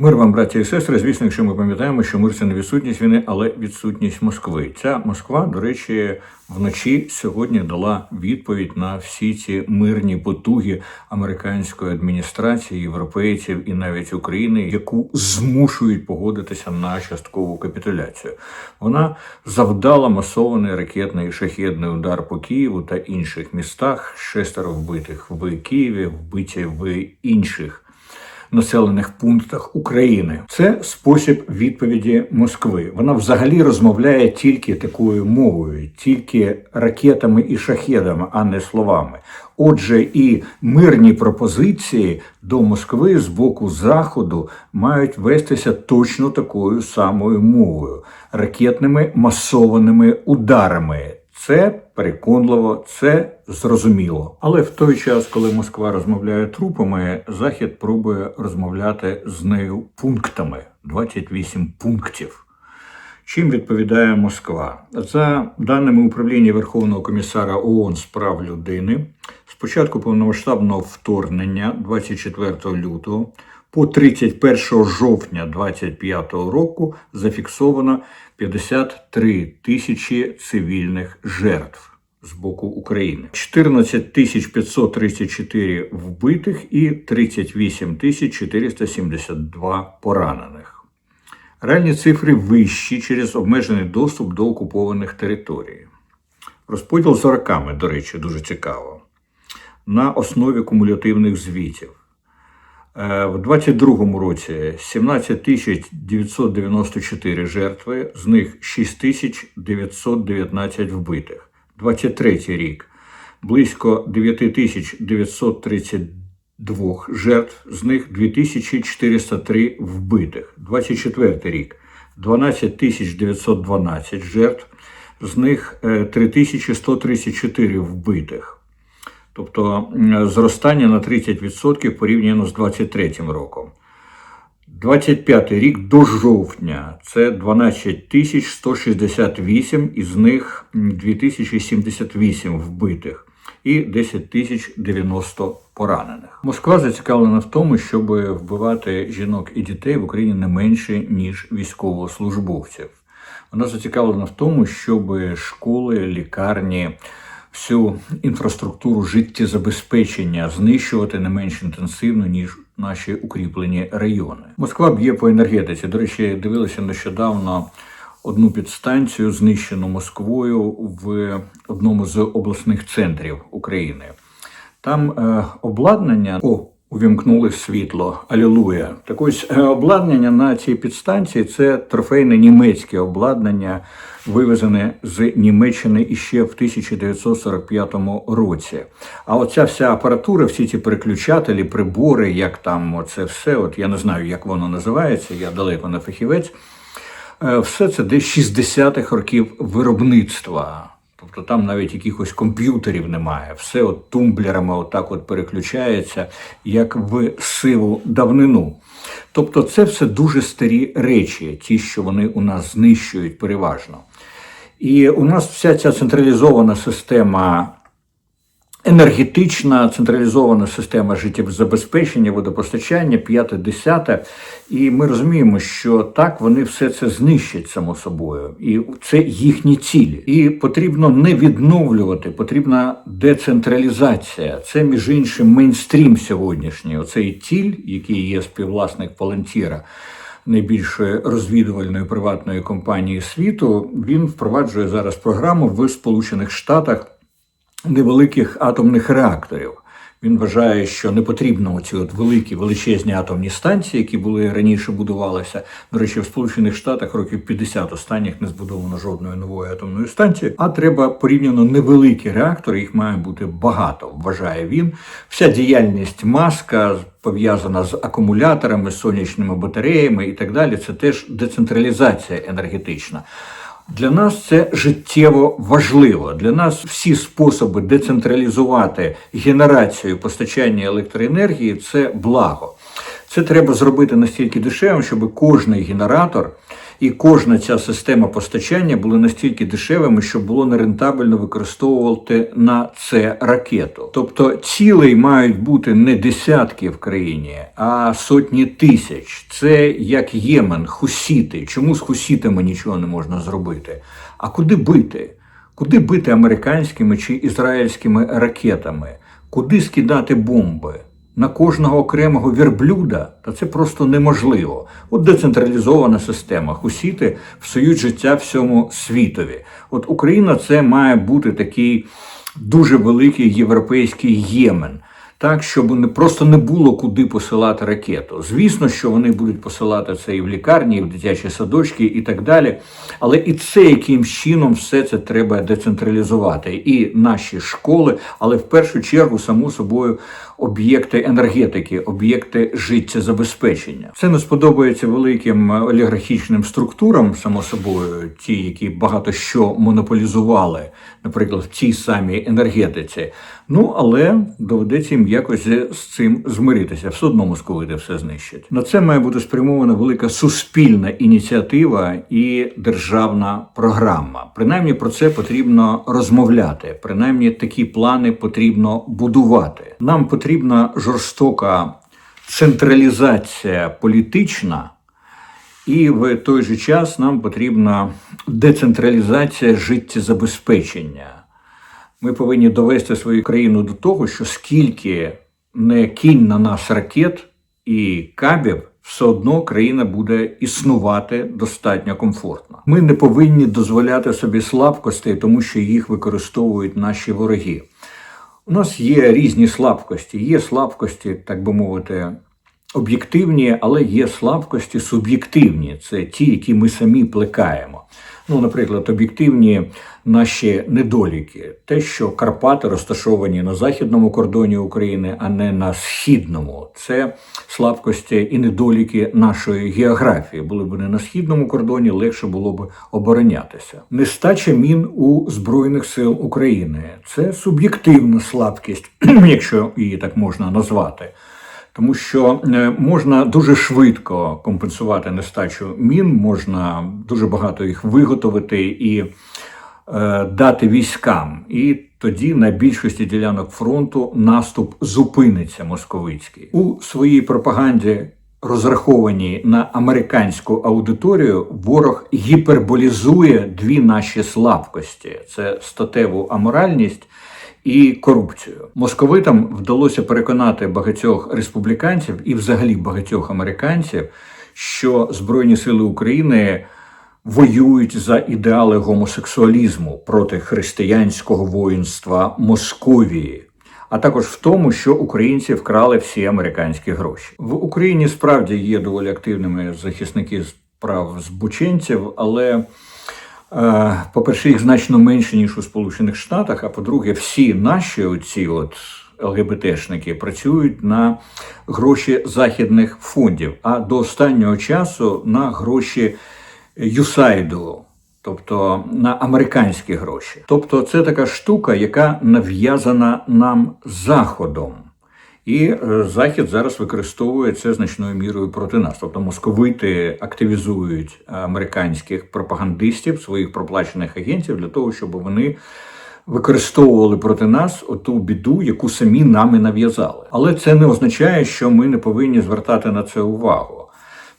Мир вам, браті і сестри. Звісно, якщо ми пам'ятаємо, що мир це не відсутність війни, але відсутність Москви. Ця Москва, до речі, вночі сьогодні дала відповідь на всі ці мирні потуги американської адміністрації, європейців і навіть України, яку змушують погодитися на часткову капітуляцію. Вона завдала масований ракетний і шахедний удар по Києву та інших містах. Шестеро вбитих в Києві, вбиті в інших населених пунктах України. Це спосіб відповіді Москви. Вона взагалі розмовляє тільки такою мовою, тільки ракетами і шахедами, а не словами. Отже, і мирні пропозиції до Москви з боку Заходу мають вестися точно такою самою мовою ракетними масованими ударами. Це переконливо, це зрозуміло. Але в той час, коли Москва розмовляє трупами, Захід пробує розмовляти з нею пунктами 28 пунктів. Чим відповідає Москва? За даними управління Верховного комісара ООН з прав людини, з початку повномасштабного вторгнення 24 лютого по 31 жовтня 2025 року зафіксовано 53 тисячі цивільних жертв з боку України, 14 тисяч 534 вбитих і 38 тисяч 472 поранених. Реальні цифри вищі через обмежений доступ до окупованих територій. Розподіл за роками, до речі, дуже цікаво. На основі кумулятивних звітів. Е, В 2022 році 17 тисяч 994 жертви, з них 6 тисяч 919 вбитих. 23 рік близько 9 тисяч 932 жертв, з них 2403 вбитих. 24 рік 12 тисяч 912 жертв, з них е, 3134 вбитих. Тобто зростання на 30% порівняно з 23 роком. 25 рік до жовтня це 12 тисяч 168, із них м, 2078 вбитих і 10 тисяч 90 поранених. Москва зацікавлена в тому, щоб вбивати жінок і дітей в Україні не менше ніж військовослужбовців. Вона зацікавлена в тому, щоб школи, лікарні, всю інфраструктуру життєзабезпечення знищувати не менш інтенсивно, ніж наші укріплені райони. Москва б'є по енергетиці. До речі, дивилися нещодавно одну підстанцію, знищену Москвою в одному з обласних центрів України. Там е, обладнання. О, увімкнули світло. Алілуя. Так ось е, обладнання на цій підстанції це трофейне німецьке обладнання, вивезене з Німеччини іще в 1945 році. А оця вся апаратура, всі ці переключателі, прибори, як там це все, от я не знаю, як воно називається, я далеко не фахівець. Е, Все це десь 60-х років виробництва. Тобто там навіть якихось комп'ютерів немає. Все от тумблерами отак от переключається, як в сиву давнину. Тобто це все дуже старі речі, ті, що вони у нас знищують переважно. І у нас вся ця централізована система енергетична централізована система життєзабезпечення, водопостачання, п'яте, десяте. І ми розуміємо, що так вони все це знищать само собою, і це їхні цілі. І потрібно не відновлювати, потрібна децентралізація. Це між іншим мейнстрім сьогоднішній. Оцей тіль, який є співвласник Палантіра. Найбільшої розвідувальної приватної компанії світу він впроваджує зараз програму в Сполучених Штатах невеликих атомних реакторів. Він вважає, що не потрібно оці от великі величезні атомні станції, які були раніше будувалися. До речі, в Сполучених Штатах років 50 останніх не збудовано жодної нової атомної станції. А треба порівняно невеликі реактори, їх має бути багато. Вважає він. Вся діяльність маска пов'язана з акумуляторами, сонячними батареями і так далі. Це теж децентралізація енергетична. Для нас це життєво важливо. Для нас всі способи децентралізувати генерацію постачання електроенергії це благо. Це треба зробити настільки дешевим, щоб кожний генератор, І кожна ця система постачання була настільки дешевими, що було нерентабельно використовувати на це ракету. Тобто цілей мають бути не десятки в країні, а сотні тисяч. Це як Ємен, хусіти. Чому з хусітами нічого не можна зробити? А куди бити? Куди бити американськими чи ізраїльськими ракетами? Куди скидати бомби? На кожного окремого верблюда, та це просто неможливо. От децентралізована система. Хусіти всують життя всьому світові. От Україна це має бути такий дуже великий європейський Ємен. Так, щоб не просто не було куди посилати ракету. Звісно, що вони будуть посилати це і в лікарні, і в дитячі садочки, і так далі. Але і це якимсь чином все це треба децентралізувати. І наші школи, але в першу чергу, само собою, об'єкти енергетики, об'єкти життєзабезпечення. Це не сподобається великим олігархічним структурам, само собою, ті, які багато що монополізували, наприклад, в тій самій енергетиці. Ну але доведеться їм якось з цим змиритися. Все одно московити все знищать. На це має бути спрямована велика суспільна ініціатива і державна програма. Принаймні про це потрібно розмовляти. Принаймні такі плани потрібно будувати. Нам потрібна жорстока централізація політична. І в той же час нам потрібна децентралізація життєзабезпечення. Ми повинні довести свою країну до того, що скільки не кинь на нас ракет і кабів, все одно країна буде існувати достатньо комфортно. Ми не повинні дозволяти собі слабкостей, тому що їх використовують наші вороги. У нас є різні слабкості. Є слабкості, так би мовити, об'єктивні, але є слабкості суб'єктивні. Це ті, які ми самі плекаємо. Ну, наприклад, об'єктивні наші недоліки, те, що Карпати розташовані на західному кордоні України, а не на східному, це слабкості і недоліки нашої географії. Були б не на східному кордоні, легше було б оборонятися. Нестача мін у збройних сил України це суб'єктивна слабкість, якщо її так можна назвати. Тому що е, можна дуже швидко компенсувати нестачу мін, можна дуже багато їх виготовити і е, дати військам. І тоді на більшості ділянок фронту наступ зупиниться московицький у своїй пропаганді. Розраховані на американську аудиторію, ворог гіперболізує дві наші слабкості: це статеву аморальність і корупцію. Московитам вдалося переконати багатьох республіканців і, взагалі, багатьох американців, що Збройні Сили України воюють за ідеали гомосексуалізму проти християнського воїнства Московії. А також в тому, що українці вкрали всі американські гроші в Україні. Справді є доволі активними захисники прав збученців, але по-перше, їх значно менше, ніж у Сполучених Штатах. А по-друге, всі наші оці от ЛГБТшники працюють на гроші західних фондів, а до останнього часу на гроші Юсайду. Тобто на американські гроші. Тобто, це така штука, яка нав'язана нам заходом. І е, Захід зараз використовує це значною мірою проти нас. Тобто московити активізують американських пропагандистів, своїх проплачених агентів для того, щоб вони використовували проти нас оту біду, яку самі нами нав'язали. Але це не означає, що ми не повинні звертати на це увагу.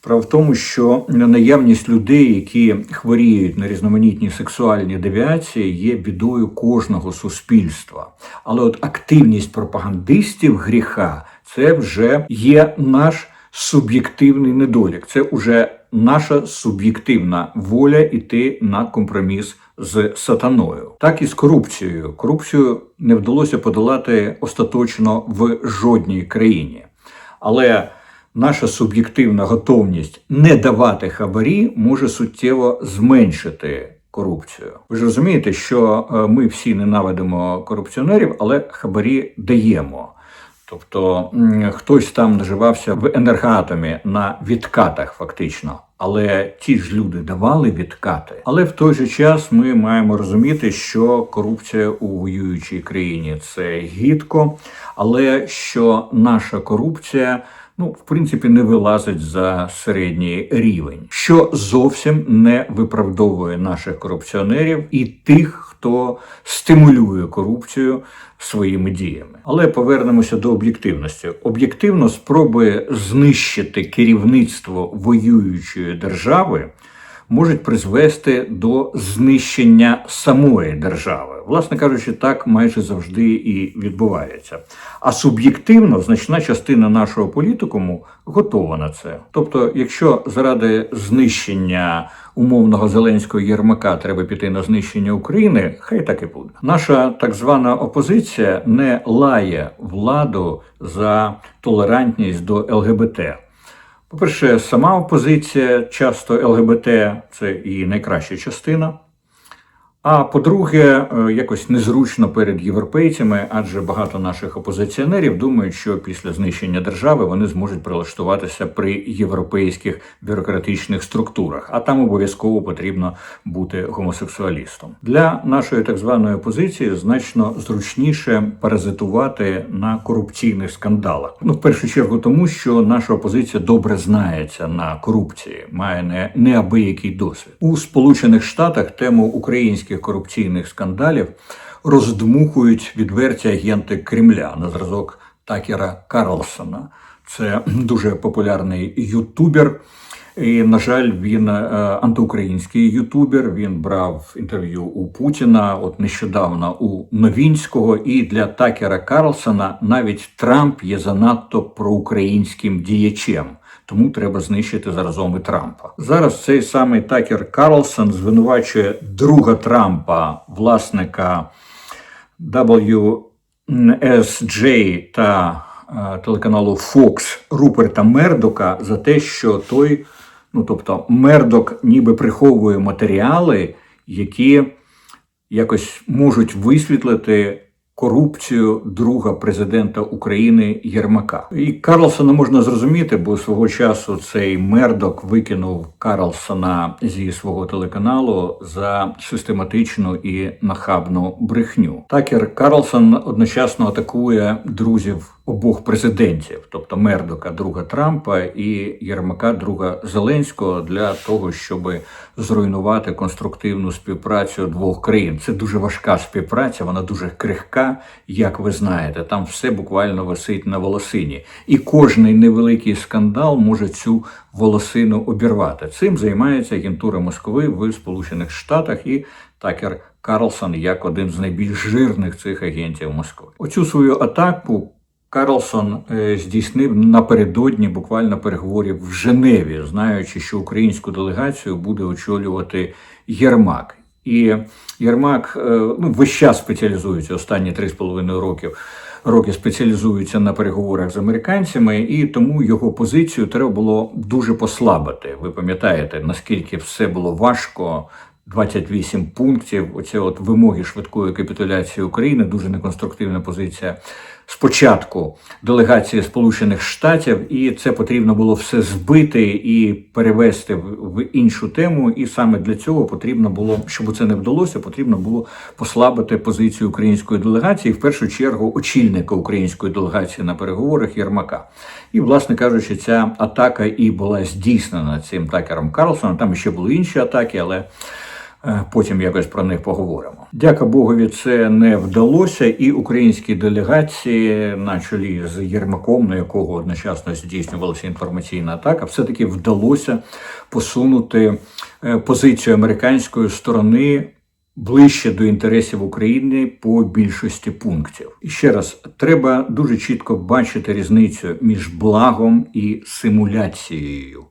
Справа в тому, що наявність людей, які хворіють на різноманітні сексуальні девіації, є бідою кожного суспільства. Але от активність пропагандистів гріха це вже є наш суб'єктивний недолік. Це вже наша суб'єктивна воля йти на компроміс з сатаною. Так і з корупцією. Корупцію не вдалося подолати остаточно в жодній країні. Але наша суб'єктивна готовність не давати хабарі може суттєво зменшити корупцію. Ви ж розумієте, що е, ми всі ненавидимо корупціонерів, але хабарі даємо. Тобто хтось там наживався в енергоатомі на відкатах, фактично. Але ті ж люди давали відкати. Але в той же час ми маємо розуміти, що корупція у воюючій країні це гідко, але що наша корупція ну, в принципі, не вилазить за середній рівень, що зовсім не виправдовує наших корупціонерів і тих, хто стимулює корупцію своїми діями. Але повернемося до об'єктивності. Об'єктивно спробує знищити керівництво воюючої держави можуть призвести до знищення самої держави. Власне кажучи, так майже завжди і відбувається. А суб'єктивно значна частина нашого політикуму готова на це. Тобто, якщо заради знищення умовного зеленського Єрмака треба піти на знищення України, хай так і буде. Наша так звана опозиція не лає владу за толерантність до ЛГБТ. По-перше, сама опозиція, часто ЛГБТ це її найкраща частина. А по-друге, е, якось незручно перед європейцями, адже багато наших опозиціонерів думають, що після знищення держави вони зможуть прилаштуватися при європейських бюрократичних структурах, а там обов'язково потрібно бути гомосексуалістом. Для нашої так званої опозиції значно зручніше паразитувати на корупційних скандалах. Ну, в першу чергу, тому що наша опозиція добре знається на корупції, має не неабиякий досвід у Сполучених Штатах. Тему українських корупційних скандалів роздмухують відверті агенти Кремля на зразок Такера Карлсона. Це дуже популярний ютубер. І, на жаль, він е, антиукраїнський ютубер. Він брав інтерв'ю у Путіна, от нещодавно у Новінського. І для Такера Карлсона навіть Трамп є занадто проукраїнським діячем. Тому треба знищити заразом і Трампа. Зараз цей самий Такер Карлсон звинувачує друга Трампа, власника WSJ та телеканалу Fox Руперта Мердока за те, що той, ну тобто, Мердок ніби приховує матеріали, які якось можуть висвітлити корупцію друга президента України Єрмака. І Карлсона можна зрозуміти, бо свого часу цей мердок викинув Карлсона зі свого телеканалу за систематичну і нахабну брехню. Такер Карлсон одночасно атакує друзів обох президентів, тобто Мердока, друга Трампа і Єрмака, друга Зеленського, для того, щоб зруйнувати конструктивну співпрацю двох країн. Це дуже важка співпраця, вона дуже крихка, як ви знаєте. Там все буквально висить на волосині, і кожний невеликий скандал може цю волосину обірвати. Цим займається агентура Москви в Сполучених Штатах і Такер Карлсон як один з найбільш жирних цих агентів Москви. Оцю свою атаку. Карлсон е, здійснив напередодні буквально переговорів в Женеві, знаючи, що українську делегацію буде очолювати Єрмак. І Єрмак е, ну, весь час спеціалізується останні три з половиною років. Роки спеціалізується на переговорах з американцями, і тому його позицію треба було дуже послабити. Ви пам'ятаєте, наскільки все було важко 28 пунктів. Оце от вимоги швидкої капітуляції України, дуже неконструктивна позиція спочатку делегації Сполучених Штатів, і це потрібно було все збити і перевести в іншу тему. І саме для цього потрібно було, щоб це не вдалося, потрібно було послабити позицію української делегації, в першу чергу очільника української делегації на переговорах Єрмака. І, власне кажучи, ця атака і була здійснена цим такером Карлсоном. Там ще були інші атаки, але. Е, потім якось про них поговоримо. Дяка Богові, це не вдалося, і українські делегації, на чолі з Єрмаком, на якого одночасно здійснювалася інформаційна атака, все таки вдалося посунути е, позицію американської сторони. Ближче до інтересів України по більшості пунктів. І ще раз треба дуже чітко бачити різницю між благом і симуляцією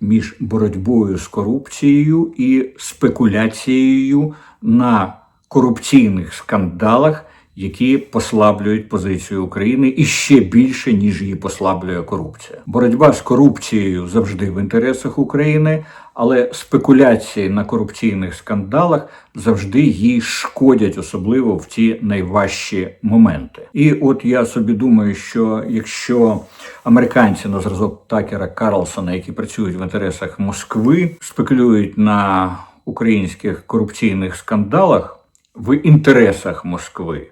між боротьбою з корупцією і спекуляцією на корупційних скандалах, які послаблюють позицію України і ще більше ніж її послаблює корупція. Боротьба з корупцією завжди в інтересах України, але спекуляції на корупційних скандалах завжди їй шкодять, особливо в ті найважчі моменти. І от я собі думаю, що якщо американці на зразок Такера Карлсона, які працюють в інтересах Москви, спекулюють на українських корупційних скандалах в інтересах Москви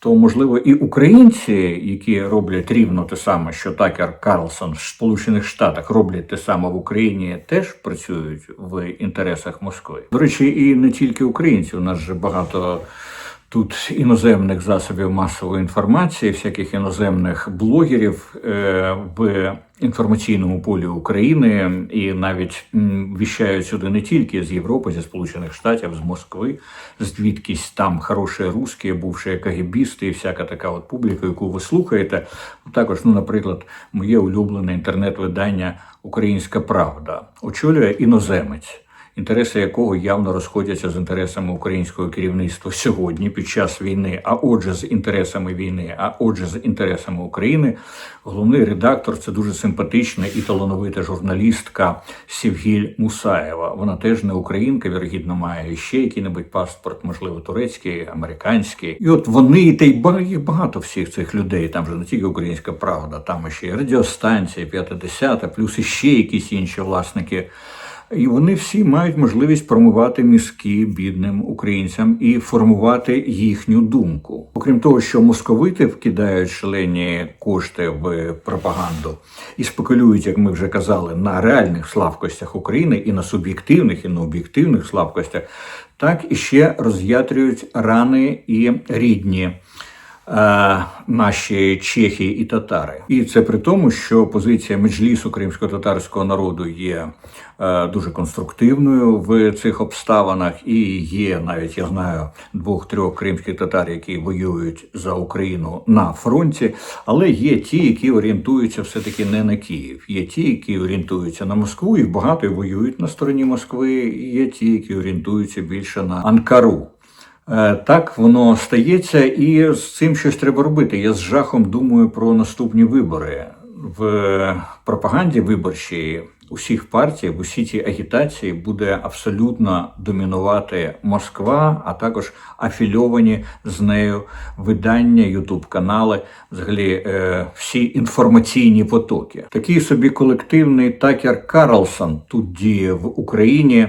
то можливо і українці, які роблять рівно те саме, що Такер Карлсон в Сполучених Штатах роблять те саме в Україні, теж працюють в інтересах Москви. До речі, і не тільки українці. У нас же багато. Тут іноземних засобів масової інформації, всяких іноземних блогерів е, в інформаційному полі України і навіть віщають сюди не тільки з Європи, зі Сполучених Штатів, з Москви, звідкись там хороші русські, бувші кагібісти і всяка така от публіка, яку ви слухаєте. Також, ну, наприклад, моє улюблене інтернет-видання Українська Правда очолює іноземець інтереси якого явно розходяться з інтересами українського керівництва сьогодні під час війни, а отже, з інтересами війни, а отже, з інтересами України. Головний редактор це дуже симпатична і талановита журналістка Сівгіль Мусаєва. Вона теж не українка, вірогідно, має ще який-небудь паспорт, можливо, турецький, американський. І от вони та й їх багато всіх цих людей. Там же не тільки українська правда, там ще й радіостанція, п'ята десята, плюс іще якісь інші власники. І вони всі мають можливість промивати мізки бідним українцям і формувати їхню думку. Окрім того, що московити вкидають шалені кошти в пропаганду і спекулюють, як ми вже казали, на реальних слабкостях України і на суб'єктивних і на об'єктивних слабкостях, так і ще роз'ятрюють рани і рідні наші чехи і татари. І це при тому, що позиція меджлісу кримсько-татарського народу є е, дуже конструктивною в цих обставинах, і є навіть я знаю двох-трьох кримських татар, які воюють за Україну на фронті, але є ті, які орієнтуються все-таки не на Київ. Є ті, які орієнтуються на Москву, і багато воюють на стороні Москви. і Є ті, які орієнтуються більше на Анкару. Е, Так воно стається, і з цим щось треба робити. Я з жахом думаю про наступні вибори в пропаганді виборчій усіх партій, в усій цій агітації буде абсолютно домінувати Москва, а також афільовані з нею видання, ютуб-канали, взагалі е, всі інформаційні потоки. Такий собі колективний Такер Карлсон тут діє в Україні.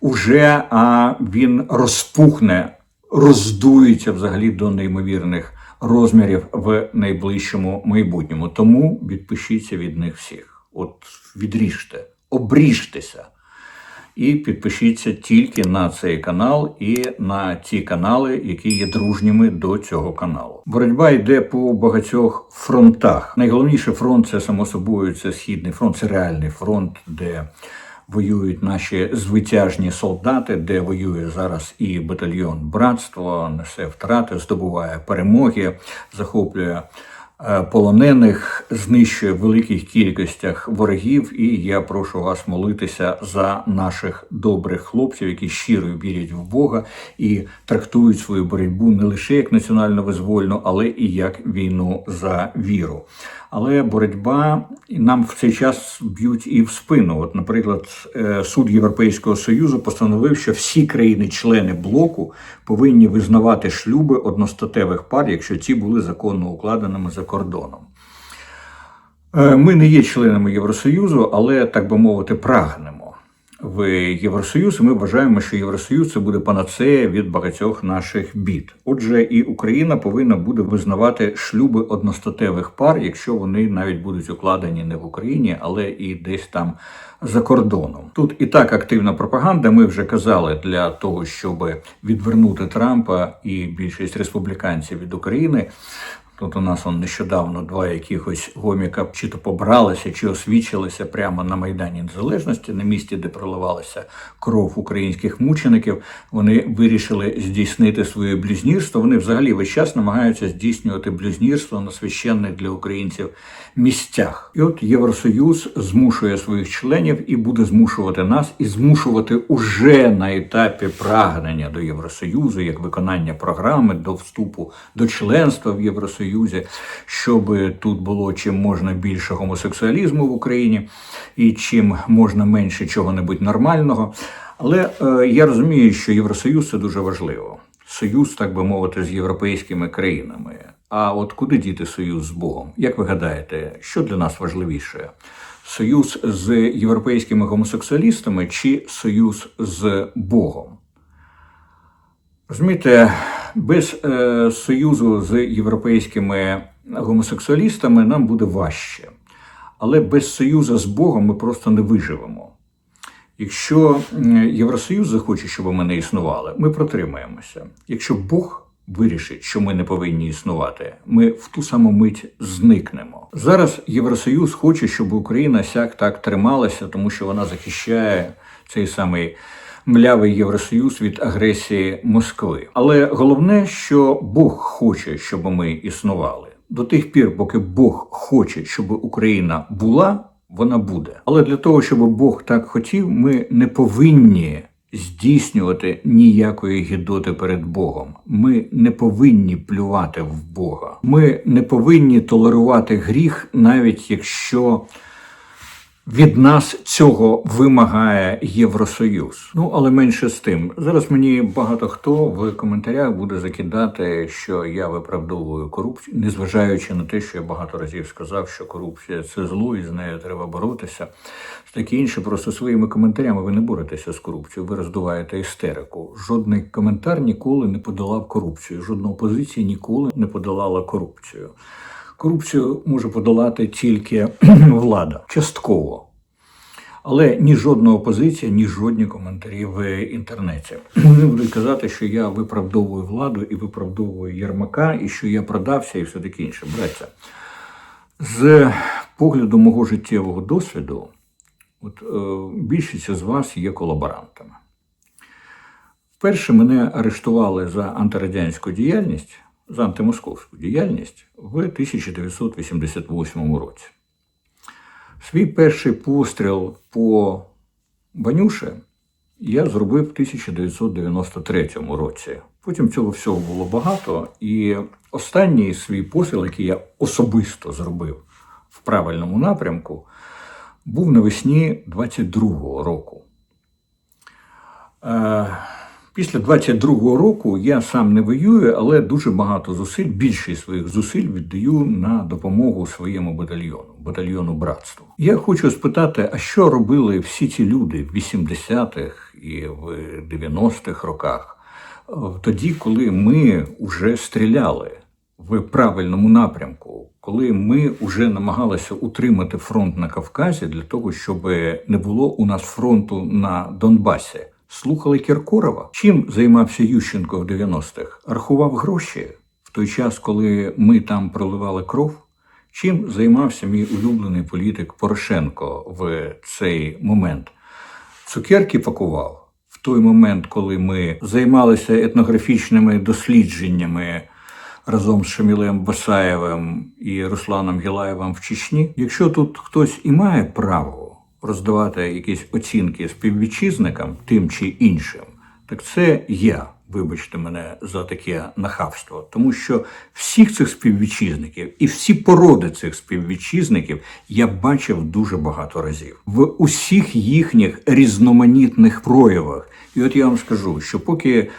Уже а він розпухне роздується взагалі до неймовірних розмірів в найближчому майбутньому. Тому відпишіться від них всіх. От відріжте, обріжтеся. І підпишіться тільки на цей канал і на ті канали, які є дружніми до цього каналу. Боротьба йде по багатьох фронтах. Найголовніший фронт це само собою це східний фронт, це реальний фронт, де воюють наші звитяжні солдати, де воює зараз і батальйон братство, несе втрати, здобуває перемоги, захоплює е, полонених, знищує в великих кількостях ворогів. І я прошу вас молитися за наших добрих хлопців, які щиро вірять в Бога і трактують свою боротьбу не лише як національно визвольну, але і як війну за віру. Але боротьба нам в цей час б'ють і в спину. От, наприклад, е, суд Європейського союзу постановив, що всі країни-члени блоку повинні визнавати шлюби одностатевих пар, якщо ці були законно укладеними за кордоном. Е, Ми не є членами Євросоюзу, але так би мовити, прагнемо в Євросоюз. І ми вважаємо, що Євросоюз це буде панацея від багатьох наших бід. Отже, і Україна повинна буде визнавати шлюби одностатевих пар, якщо вони навіть будуть укладені не в Україні, але і десь там за кордоном. Тут і так активна пропаганда. Ми вже казали для того, щоб відвернути Трампа і більшість республіканців від України. Тут у нас он нещодавно два якихось гоміка чи то побралися, чи освічилися прямо на Майдані Незалежності, на місці, де проливалася кров українських мучеників. Вони вирішили здійснити своє блюзнірство. Вони взагалі весь час намагаються здійснювати блюзнірство на священних для українців місцях. І от Євросоюз змушує своїх членів і буде змушувати нас, і змушувати уже на етапі прагнення до Євросоюзу, як виконання програми до вступу до членства в Євросоюзі, щоб тут було чим можна більше гомосексуалізму в Україні і чим можна менше чого-небудь нормального. Але е, я розумію, що Євросоюз це дуже важливо. Союз, так би мовити, з європейськими країнами. А от куди діти союз з Богом? Як ви гадаєте, що для нас важливіше? Союз з європейськими гомосексуалістами чи союз з Богом? Розумієте, без е, союзу з європейськими гомосексуалістами нам буде важче. Але без союзу з Богом ми просто не виживемо. Якщо Євросоюз захоче, щоб ми не існували, ми протримаємося. Якщо Бог вирішить, що ми не повинні існувати, ми в ту саму мить зникнемо. Зараз Євросоюз хоче, щоб Україна сяк так трималася, тому що вона захищає цей самий млявий Євросоюз від агресії Москви. Але головне, що Бог хоче, щоб ми існували. До тих пір, поки Бог хоче, щоб Україна була, вона буде. Але для того, щоб Бог так хотів, ми не повинні здійснювати ніякої гідоти перед Богом. Ми не повинні плювати в Бога. Ми не повинні толерувати гріх, навіть якщо від нас цього вимагає Євросоюз. Ну але менше з тим. Зараз мені багато хто в коментарях буде закидати, що я виправдовую корупцію, незважаючи на те, що я багато разів сказав, що корупція це зло, і з нею треба боротися. Таке інше, просто своїми коментарями ви не боретеся з корупцією, ви роздуваєте істерику. Жодний коментар ніколи не подолав корупцію, жодна опозиція ніколи не подолала корупцію. Корупцію може подолати тільки влада частково. Але ні жодна опозиція, ні жодні коментарі в інтернеті. Вони будуть казати, що я виправдовую владу і виправдовую Єрмака, і що я продався, і все таке інше. Браття, з погляду мого життєвого досвіду, от, е, більшість з вас є колаборантами. Вперше мене арештували за антирадянську діяльність, за антимосковську діяльність в 1988 році. Свій перший постріл по Банюше я зробив в 1993 році. Потім цього всього було багато, і останній свій постріл, який я особисто зробив в правильному напрямку, був навесні 22-го року. Е, Після 22-го року я сам не воюю, але дуже багато зусиль, більшість своїх зусиль віддаю на допомогу своєму батальйону, батальйону братства. Я хочу спитати, а що робили всі ці люди в 80-х і в 90-х роках, тоді, коли ми вже стріляли в правильному напрямку, коли ми вже намагалися утримати фронт на Кавказі для того, щоб не було у нас фронту на Донбасі. Слухали Кіркорова. Чим займався Ющенко в 90-х? Рахував гроші в той час, коли ми там проливали кров. Чим займався мій улюблений політик Порошенко в цей момент? Цукерки пакував в той момент, коли ми займалися етнографічними дослідженнями разом з Шамілем Басаєвим і Русланом Гілаєвим в Чечні. Якщо тут хтось і має право роздавати якісь оцінки співвітчизникам, тим чи іншим, так це я. Вибачте мене за таке нахабство, тому що всіх цих співвітчизників і всі породи цих співвітчизників я бачив дуже багато разів в усіх їхніх різноманітних проявах. І от я вам скажу, що поки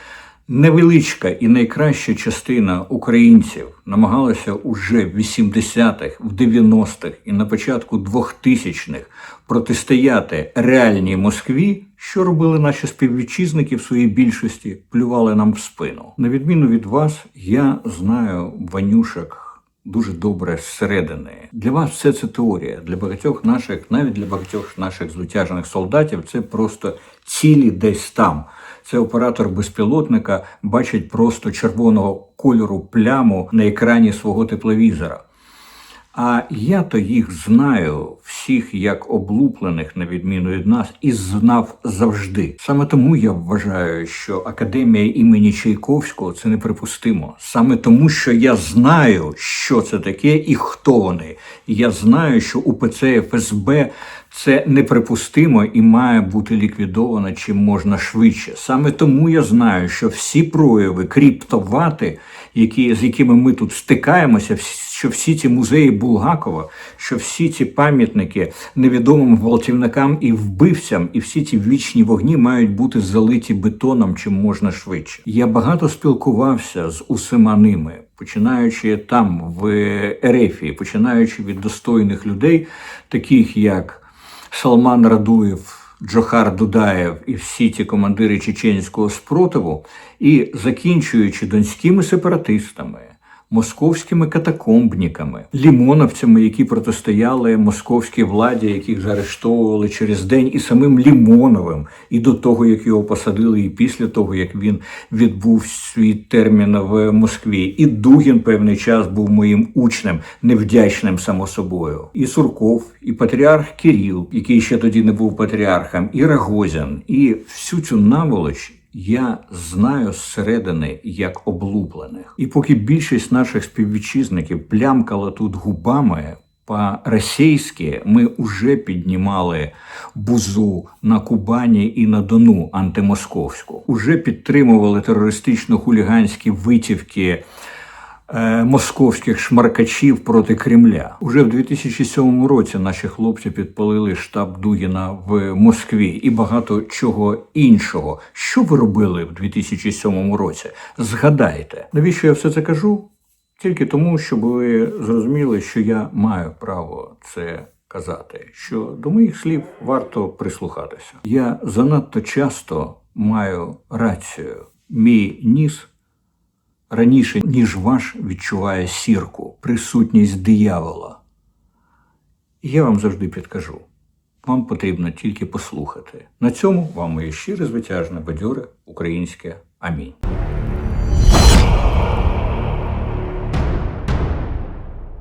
невеличка і найкраща частина українців намагалася уже в 80-х, в 90-х і на початку 2000-х протистояти реальній Москві, що робили наші співвітчизники в своїй більшості, плювали нам в спину. На відміну від вас, я знаю Ванюшек дуже добре зсередини. Для вас все це теорія. Для багатьох наших, навіть для багатьох наших звитяжених солдатів, це просто цілі десь там. Це оператор безпілотника бачить просто червоного кольору пляму на екрані свого тепловізора. А я то їх знаю всіх як облуплених, на відміну від нас, і знав завжди. Саме тому я вважаю, що академія імені Чайковського це неприпустимо. Саме тому, що я знаю, що це таке і хто вони. Я знаю, що УПЦ ФСБ це неприпустимо і має бути ліквідовано чим можна швидше. Саме тому я знаю, що всі прояви кріптовати, які з якими ми тут стикаємося, що всі ці музеї Булгакова, що всі ці пам'ятники невідомим гвалтівникам і вбивцям, і всі ці вічні вогні мають бути залиті бетоном чим можна швидше. Я багато спілкувався з усіма ними, починаючи там в Ерефії, починаючи від достойних людей, таких як Салман Радуєв. Джохар Дудаєв і всі ті командири чеченського спротиву, і закінчуючи донськими сепаратистами, московськими катакомбниками, лімоновцями, які протистояли московській владі, яких заарештовували через день, і самим Лімоновим, і до того, як його посадили, і після того, як він відбув свій термін в Москві. І Дугін певний час був моїм учнем, невдячним само собою. І Сурков, і патріарх Кирил, який ще тоді не був патріархом, і Рагозін, і всю цю наволоч я знаю зсередини як облуплених. І поки більшість наших співвітчизників плямкала тут губами. По-російськи ми вже піднімали бузу на Кубані і на Дону антимосковську. Уже підтримували терористично-хуліганські витівки е, московських шмаркачів проти Кремля. Уже в 2007 році наші хлопці підпалили штаб Дугіна в Москві і багато чого іншого. Що ви робили в 2007 році? Згадайте, навіщо я все це кажу? Тільки тому, щоб ви зрозуміли, що я маю право це казати, що до моїх слів варто прислухатися. Я занадто часто маю рацію. Мій ніс раніше, ніж ваш, відчуває сірку, присутність диявола. Я вам завжди підкажу. Вам потрібно тільки послухати. На цьому вам моє щире звитяжне бадьоре українське амінь.